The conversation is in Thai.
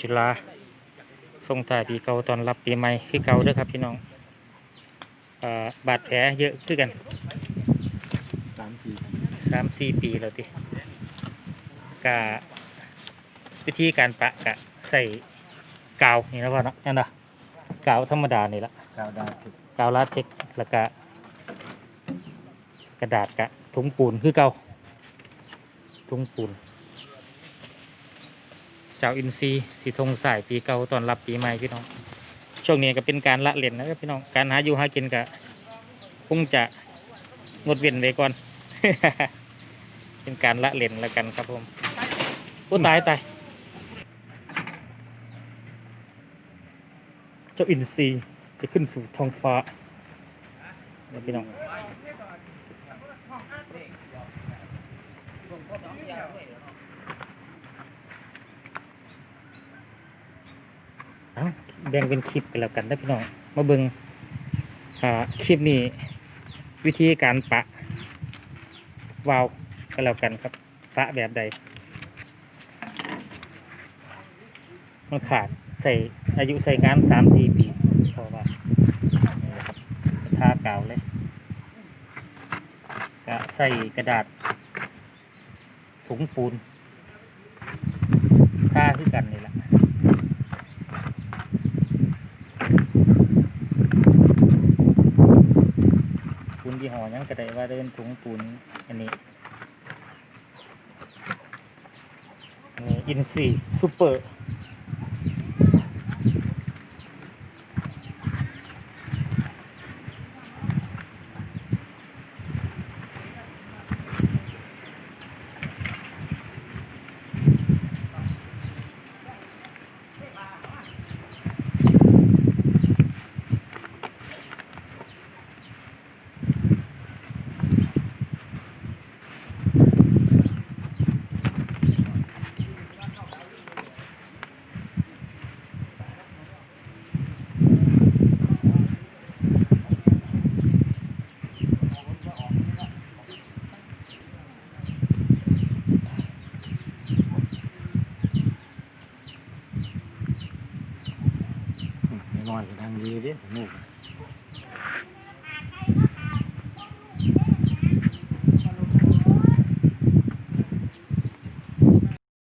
จุฬาส่งถ่ายปีเก่าตอนรับปีใหม่คือเก่าเด้อครับพี่น้องเอ่อบาดแผลเยอะคือกันสามสี่สามสี่ปีแล้วติกะวิธีการปะกะใส่กาวนี่นะพ่อเนาะนั่นนะกาวธรรมดานี่ละกาวดาวถึกกาวลาเทกซ์แล้วก็กระดาษกะถุงปูนคือเก่าถุงปูน เจ้าอินซีสีธงสายปีเก่าตอนรับปีใหม่พี่น้อง ช่วงนี้ก็เป็นการละเล่นนะครับพี่น้อง การหาอยู่หากินก็คงจะงดเว้นไว้ก่อน เป็นการละเล่นแล้วกันครับผมโอ้ตายตายเจ้าอินซีจะขึ้นสู่ท้องฟ้าเดี๋ยวพี่น้อง เอา แบ่งเป็นคลิปไปแล้วกันนะพี่น้อง มาเบิงอ่าคลิปนี้วิธีการปะวาวก็แล้วกันครับ ปะแบบใด มันขาดใส่อายุใส่งานสามสี่ปีเพราะว่านี่นะครับทากาวเลยก็ใส่กระดาษ ถุงปูนท่าคือกันนี่แหละ ยี่ห้อยังก็ได้ว่าได้เป็นถุงปูนอันนี้อันนี้อินซีซูเปอร์ น้อยก็ดังดีเด้ผมลูก